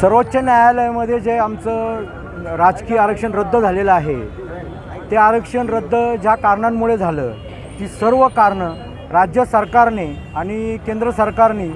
सर्वोच्च न्यायालयामध्ये जे आमचं राजकीय आरक्षण रद्द झालेलं आहे ते आरक्षण रद्द ज्या कारणांमुळे झालं ती सर्व कारणं राज्य सरकारने आणि केंद्र सरकारने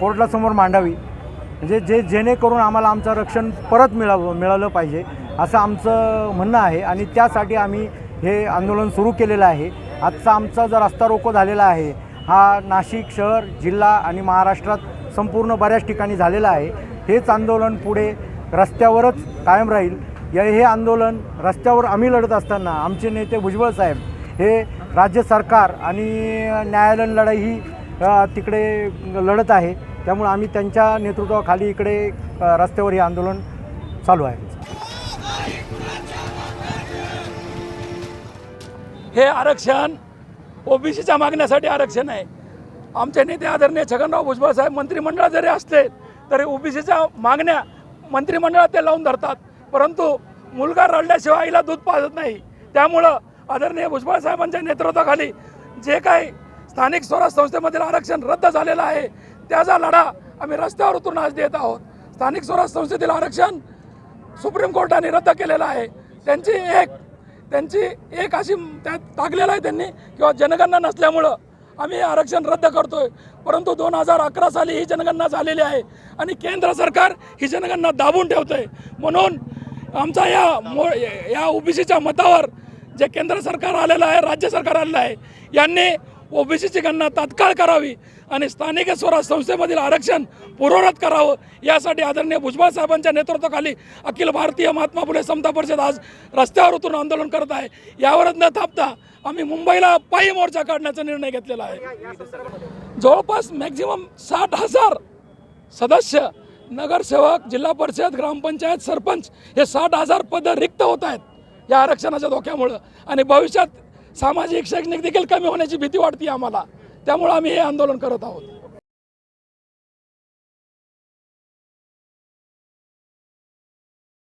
कोर्टासमोर मांडावी. म्हणजे जे जेणेकरून आम्हाला आमचं आरक्षण परत मिळावं मिळालं पाहिजे असं आमचं म्हणणं आहे. आणि त्यासाठी आम्ही हे आंदोलन सुरू केलेलं आहे. आजचा आमचा जो रस्ता रोको झालेला आहे हा नाशिक शहर जिल्हा आणि महाराष्ट्रात संपूर्ण बऱ्याच ठिकाणी झालेला आहे. हेच आंदोलन पुढे रस्त्यावरच कायम राहील. या हे आंदोलन रस्त्यावर आम्ही लढत असताना आमचे नेते भुजबळ साहेब हे राज्य सरकार आणि न्यायालयीन लढाई ही तिकडे लढत आहे. त्यामुळे आम्ही त्यांच्या नेतृत्वाखाली इकडे रस्त्यावर हे आंदोलन चालू आहे. हे आरक्षण ओबीसीच्या मागण्यासाठी आरक्षण आहे. आमचे नेते आदरणीय छगनराव भुजबळ साहेब मंत्रिमंडळात जरी असले तरी ओबीसीच्या मागण्या मंत्रिमंडळात ते लावून धरतात. परंतु मुलगा रडल्याशिवाय आईला दूध पाजत नाही. त्यामुळं आदरणीय भुजबळ साहेबांच्या नेतृत्वाखाली जे काही स्थानिक स्वराज संस्थेमधील आरक्षण रद्द झालेलं आहे त्याचा लढा आम्ही रस्त्यावर उतरून आज देत आहोत. स्थानिक स्वराज संस्थेतील आरक्षण सुप्रीम कोर्टाने रद्द केलेलं आहे. त्यांची एक त्यांची एक अशी त्यात टाकलेलं आहे त्यांनी किंवा जनगणना नसल्यामुळं आम्ही आरक्षण रद्द करतोय. परंतु दोन हजार अकरा साली ही जनगणना झालेली आहे आणि केंद्र सरकार ही जनगणना दाबून ठेवतंय. म्हणून आमचा या मो या ओबीसीच्या मतावर जे केंद्र सरकार आलेलं आहे राज्य सरकार आलेलं आहे यांनी ओबीसीची गणना तात्काळ करावी आणि स्थानिक स्वराज संस्थेमधील आरक्षण पूर्वरत करावं. यासाठी आदरणीय भुजबळ साहेबांच्या नेतृत्वाखाली अखिल भारतीय महात्मा फुले समता परिषद आज रस्त्यावर उतरून आंदोलन करत आहे. यावरच न थांबता आम्ही मुंबईला पायी मोर्चा काढण्याचा निर्णय घेतलेला आहे. जवळपास मॅक्झिमम साठ हजार सदस्य नगरसेवक जिल्हा परिषद ग्रामपंचायत सरपंच हे साठ हजार पद रिक्त होत आहेत या आरक्षणाच्या धोक्यामुळं. आणि भविष्यात सामाजिक शैक्षणिक देखील कमी होण्याची भीती वाटते आम्हाला. त्यामुळं आम्ही हे आंदोलन करत आहोत.